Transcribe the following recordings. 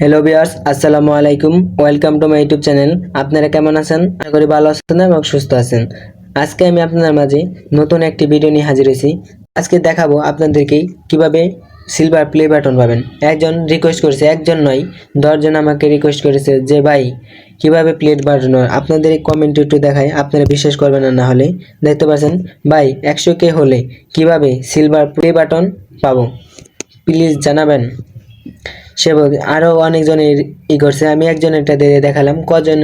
Hello বিয়ার্স আসসালামু আলাইকুম welcome to my YouTube channel আপনারা কেমন আছেন? আশা করি ভালো আছেন এবং সুস্থ আছেন। আজকে আমি আপনাদের মাঝে নতুন একটি ভিডিও নিয়ে হাজির হয়েছি। আজকে দেখাবো আপনাদেরকে কীভাবে সিলভার প্লে বাটন পাবেন। একজন রিকোয়েস্ট করেছে, একজন নয়, দশজন আমাকে রিকোয়েস্ট করেছে যে, ভাই, কীভাবে প্লেট বাটন আপনাদের এই কমেন্ট একটু দেখায়, আপনারা বিশ্বাস করবেন না না হলে। দেখতে পাচ্ছেন, ভাই, একশো কে হলে কীভাবে সিলভার প্লে বাটন পাবো? প্লিজ জানাবেন। সে আরও অনেকজনের ই করছে। আমি একজনেরটা দিয়ে দেখালাম। কজন?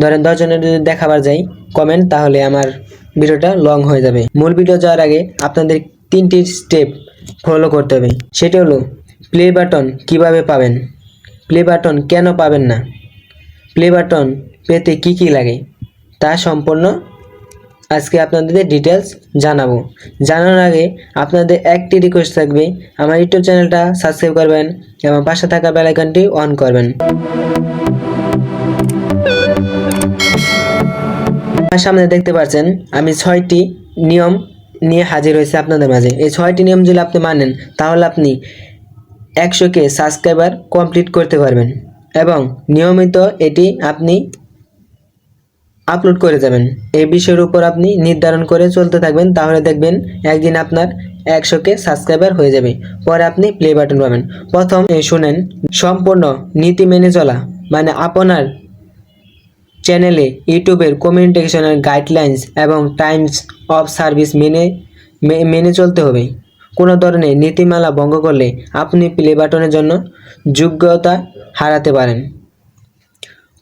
ধরেন দশজনের যদি দেখাবার যাই কমেন্ট তাহলে আমার ভিডিওটা লং হয়ে যাবে। মূল ভিডিও যাওয়ার আগে আপনাদের তিনটি স্টেপ ফলো করতে হবে। সেটি হলো প্লে বাটন কীভাবে পাবেন? প্লে বাটন কেন পাবেন না? প্লে বাটন পেতে কি কি লাগে? তা সম্পূর্ণ আজকে আপনাদের ডিটেলস জানাব। জানানোর আগে আপনাদের একটি রিকোয়েস্ট থাকবে, আমার ইউটিউব চ্যানেলটা সাবস্ক্রাইব করবেন এবং পাশে থাকা বেল আইকনটি অন করবেন। আমার সামনে দেখতে পাচ্ছেন, আমি ছয়টি নিয়ম নিয়ে হাজির হয়েছে আপনাদের মাঝে। এই ছয়টি নিয়ম যদি আপনি মানেন, তাহলে আপনি একশো কে সাবস্ক্রাইবার কমপ্লিট করতে পারবেন। এবং নিয়মিত এটি আপনি আপলোড করে যাবেন। এই বিষয়ের উপর আপনি নির্ধারণ করে চলতে থাকবেন, তাহলে দেখবেন একদিন আপনার একশোকে সাবস্ক্রাইবার হয়ে যাবে। পরে আপনি প্লে বাটন পাবেন। প্রথম শুনেন, সম্পূর্ণ নীতি মেনে চলা মানে আপনার চ্যানেলে ইউটিউবের কমিউনিকেশনের গাইডলাইন্স এবং টাইমস অফ সার্ভিস মেনে মেনে চলতে হবে। কোনো ধরনের নীতিমালা ভঙ্গ করলে আপনি প্লে বাটনের জন্য যোগ্যতা হারাতে পারেন।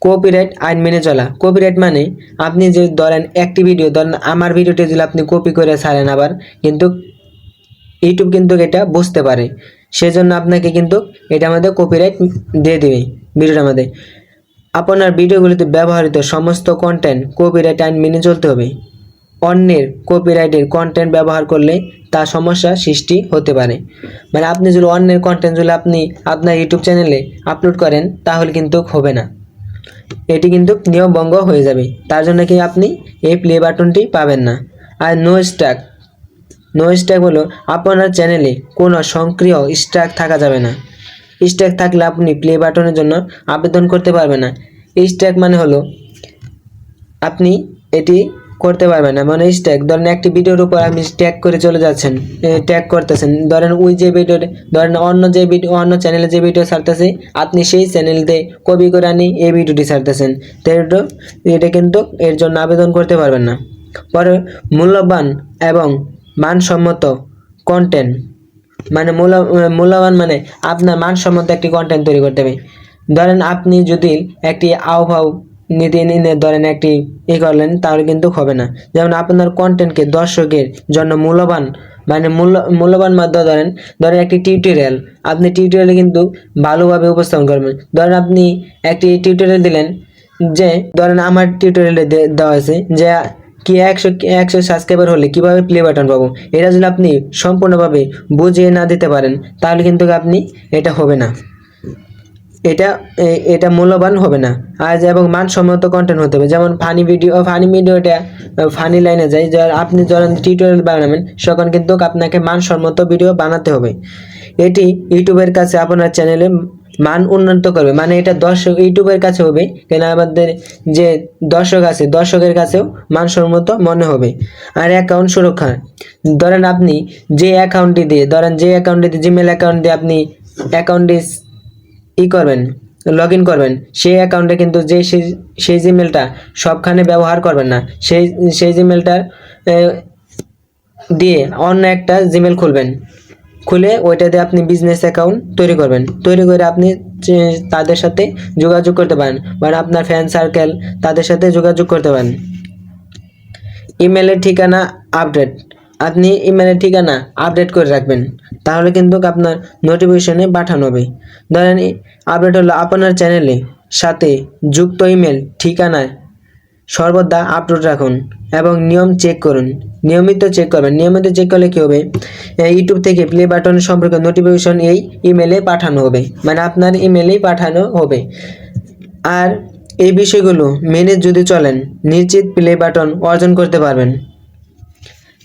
কপিরাইট আইন মেনে চলা। কপিরাইট মানে আপনি যে ধরেন একটি ভিডিও ধরেন আমার ভিডিওটি যদি আপনি কপি করে ছাড়েন আবার, কিন্তু ইউটিউব কিন্তু এটা বুঝতে পারে। সেজন্য আপনাকে কিন্তু এটা আমাদের কপিরাইট দিয়ে দেবে ভিডিওটার মধ্যে। আপনার ভিডিওগুলিতে ব্যবহৃত সমস্ত কন্টেন্ট কপিরাইট আইন মেনে চলতে হবে। অন্যের কপিরাইটের কন্টেন্ট ব্যবহার করলে তা সমস্যা সৃষ্টি হতে পারে। মানে আপনি যদি অন্যের কন্টেন্ট যদি আপনি আপনার ইউটিউব চ্যানেলে আপলোড করেন, তাহলে কিন্তু হবে না। এটি কিন্তু নিয়ম ভঙ্গ হয়ে যাবে। তার জন্য কি আপনি এই প্লে বাটনটি পাবেন না। আর নো স্ট্যাক নো স্ট্যাক হলো আপনার চ্যানেলে কোনো সক্রিয় স্ট্যাক থাকা যাবে না। স্ট্যাক থাকলে আপনি প্লে বাটনের জন্য আবেদন করতে পারবেন না। স্ট্যাক মানে হলো আপনি এটি করতে পারবেন না। মানে স্ট্যাগ ধরেন একটি ভিডিওর উপর আপনি ট্যাগ করে চলে যাচ্ছেন ট্যাগ করতেছেন। ধরেন ওই যে ভিডিও ধরেন অন্য যে ভিডিও অন্য চ্যানেলে যে ভিডিও ছাড়তেছে, আপনি সেই চ্যানেলতে কপি করে আনি এই ভিডিওটি ছাড়তেছেন। তো এটা কিন্তু এর জন্য আবেদন করতে পারবেন না। পরে মূল্যবান এবং মানসম্মত কন্টেন্ট মানে মূল্য, মূল্যবান মানে আপনার মানসম্মত একটি কন্টেন্ট তৈরি করতে হবে। ধরেন আপনি যদি একটি আবহাও নীতি নিয়ে ধরেন একটি ই করলেন, তাহলে কিন্তু হবে না। যেমন আপনার কন্টেন্টকে দর্শকের জন্য মূল্যবান মানে মূল্য, মূল্যবান মাধ্যমে ধরেন ধরেন একটি টিউটোরিয়াল আপনি টিউটোরিয়ালে কিন্তু ভালোভাবে উপস্থাপন করবেন। ধরেন আপনি একটি টিউটোরিয়াল দিলেন, যে ধরেন আমার টিউটোরিয়ালে দেওয়া আছে যে কি একশো একশো সাবস্ক্রাইবার হলে কীভাবে প্লে বাটন পাবো? এটা যদি আপনি সম্পূর্ণভাবে বুঝিয়ে না দিতে পারেন, তাহলে কিন্তু আপনি এটা হবে না। এটা এটা মূল্যবান হবে না। আজ এবং মানসম্মত কন্টেন্ট হতে হবে। যেমন ফানি ভিডিও ফানি ভিডিওটা ফানি লাইনে যায় যে আপনি যখন টিউটোরিয়াল বানাবেন তখন কিন্তু আপনাকে মানসম্মত ভিডিও বানাতে হবে। এটি ইউটিউবের কাছে আপনার চ্যানেলে মান উন্নত করবে। মানে এটা দর্শক, ইউটিউবের কাছে হবে, কেন আমাদের যে দর্শক আছে, দর্শকের কাছেও মানসম্মত মনে হবে। আর অ্যাকাউন্ট সুরক্ষা। ধরেন আপনি যে অ্যাকাউন্টটি দিয়ে, ধরেন যে অ্যাকাউন্টটি দিয়ে জিমেল অ্যাকাউন্ট দিয়ে আপনি অ্যাকাউন্টটি ই করবেন লগ ইন করবেন, সেই অ্যাকাউন্টে কিন্তু যে, সেই জিমেলটা সবখানে ব্যবহার করবেন না। সেই সেই জিমেলটার দিয়ে অন্য একটা জিমেল খুলবেন। খুলে ওইটা দিয়ে আপনি বিজনেস অ্যাকাউন্ট তৈরি করবেন। তৈরি করে আপনি তাদের সাথে যোগাযোগ করতে পারেন। মানে আপনার ফ্যান সার্কেল তাদের সাথে যোগাযোগ করতে পারেন। ইমেলের ঠিকানা আপডেট আপনি ইমেলের ঠিকানা আপডেট করে রাখবেন। তাহলে কিন্তু আপনার নোটিফিকেশনে পাঠানো হবে। ধরেন আপডেট হলো আপনার চ্যানেলে সাথে যুক্ত ইমেল ঠিকানায় সর্বদা আপলোড রাখুন এবং নিয়ম চেক করুন। নিয়মিত চেক করবেন। নিয়মিত চেক করলে কী হবে? ইউটিউব থেকে প্লে বাটন সম্পর্কে নোটিফিকেশন এই ইমেলে পাঠানো হবে। মানে আপনার ইমেলেই পাঠানো হবে। আর এই বিষয়গুলো মেনে যদি চলেন, নিশ্চিত প্লে বাটন অর্জন করতে পারবেন।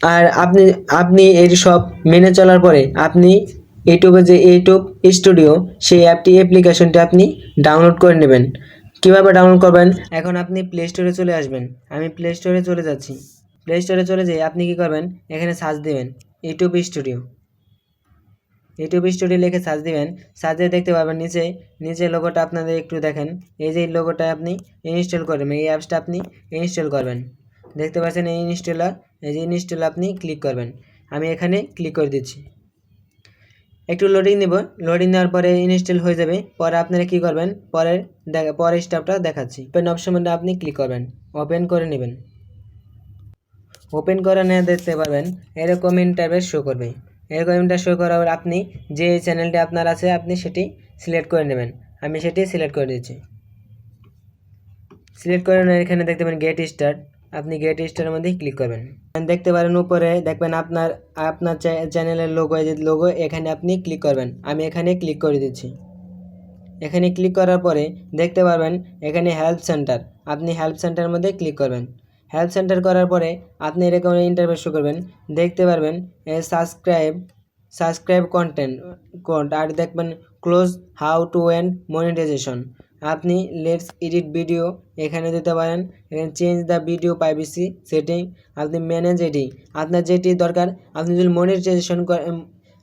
আর আপনি আপনি এর সব মেনে চলার পরে আপনি ইউটিউবে যে ইউটিউব স্টুডিও, সেই অ্যাপটি, অ্যাপ্লিকেশনটি আপনি ডাউনলোড করে নেবেন। কীভাবে ডাউনলোড করবেন? এখন আপনি প্লে স্টোরে চলে আসবেন। আমি প্লে স্টোরে চলে যাচ্ছি। প্লে স্টোরে চলে যেয়ে আপনি কী করবেন? এখানে সার্চ দেবেন ইউটিউব স্টুডিও। ইউটিউব স্টুডিও লিখে সার্চ দিবেন। সার্চ দিয়ে দেখতে পাবেন নিচে নিচে লোগোটা আপনাদের একটু দেখেন। এই যে লোগোটা আপনি ইনস্টল করবেন এই অ্যাপসটা আপনি ইনস্টল করবেন। দেখতে পাচ্ছেন এই ইনস্টলার এই যে ইনস্টল আপনি ক্লিক করবেন। আমি এখানে ক্লিক করে দিচ্ছি। একটু লোডিং নেব। লোডিং নেওয়ার পরে ইনস্টল হয়ে যাবে। পরে আপনারা কী করবেন? পরের দেখা পরের স্টেপটা দেখাচ্ছি। ওপেন অপশনটা আপনি ক্লিক করবেন। ওপেন করে নেবেন। ওপেন করে নিয়ে দেখতে পারবেন। এরকম ইন্টারভেস শো করবে। এরকম ইন্টার শো করার পর আপনি যে চ্যানেলটি আপনার আছে, আপনি সেটি সিলেক্ট করে নেবেন। আমি সেটি সিলেক্ট করে দিচ্ছি। সিলেক্ট করে এখানে দেখতে পাবেন গেট স্টার্ট আপনি গেট স্টারের মধ্যে ক্লিক করবেন। দেখতে পারেন উপরে, দেখবেন আপনার আপনার চ্যানেলের লোগো লোগো এখানে আপনি ক্লিক করবেন। আমি এখানে ক্লিক করে দিচ্ছি। এখানে ক্লিক করার পরে দেখতে পারবেন, এখানে হেল্প সেন্টার আপনি হেল্প সেন্টারের মধ্যে ক্লিক করবেন। হেল্প সেন্টার করার পরে আপনি এরকম ইন্টারভিউ শো করবেন। দেখতে পারবেন সাবস্ক্রাইব সাবস্ক্রাইব কন্টেন্ট কোড আর দেখবেন close how to end monetization আপনি লেটস এডিট ভিডিও এখানে দিতে পারেন। এখানে change the video privacy setting, আপনি ম্যানেজ এডি। আপনার যেটি দরকার, আপনি যদি মনিটাইজেশন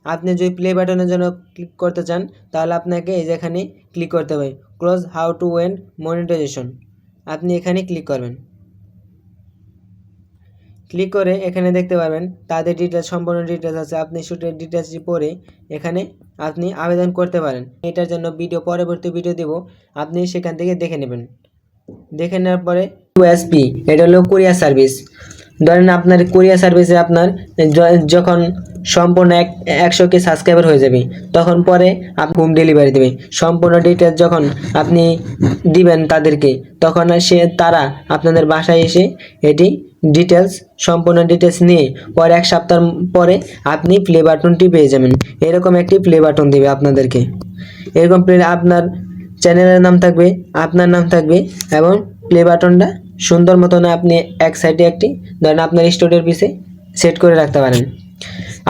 আপনি যদি প্লে বাটনের জন্য ক্লিক করতে চান, তাহলে আপনাকে এই যেখানে ক্লিক করতে হবে। Close how to earn monetization. আপনি এখানে ক্লিক করবেন। ক্লিক করে এখানে দেখতে পারবেন, তাদের ডিটেলস সম্পূর্ণ ডিটেলস আছে। আপনি শুটের ডিটেলসটি পরে এখানে আপনি আবেদন করতে পারেন। এটার জন্য ভিডিও পরবর্তী ভিডিও দেব। আপনি সেখান থেকে দেখে নেবেন। দেখে নেওয়ার পরে ইউএসপি এটা হলো কুরিয়ার সার্ভিস ধরেন আপনার কুরিয়ার সার্ভিসে আপনার যখন সম্পূর্ণ এক, একশো কে সাবস্ক্রাইবার হয়ে যাবে, তখন পরে আপনি হোম ডেলিভারি দেবে। সম্পূর্ণ ডিটেলস যখন আপনি দিবেন তাদেরকে, তখন সে, তারা আপনাদের বাসায় এসে এটি ডিটেলস সম্পূর্ণ ডিটেলস নিয়ে পরে এক সপ্তাহ পরে আপনি প্লে বাটনটি পেয়ে যাবেন। এরকম একটি প্লে বাটন দেবে আপনাদেরকে। এরকম প্লে আপনার চ্যানেলের নাম থাকবে, আপনার নাম থাকবে এবং প্লে বাটনটা সুন্দর মতন আপনি এক সাইডে একটি, ধরেন আপনার স্টুডিওর পিছে সেট করে রাখতে পারেন।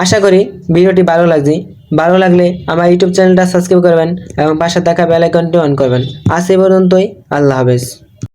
আশা করি ভিডিওটি ভালো লাগছে। ভালো লাগলে আমার ইউটিউব চ্যানেলটা সাবস্ক্রাইব করবেন এবং পাশে দেখা বেল আইকনটি অন করবেন। আজ এ পর্যন্তই, আল্লাহ হাফেজ।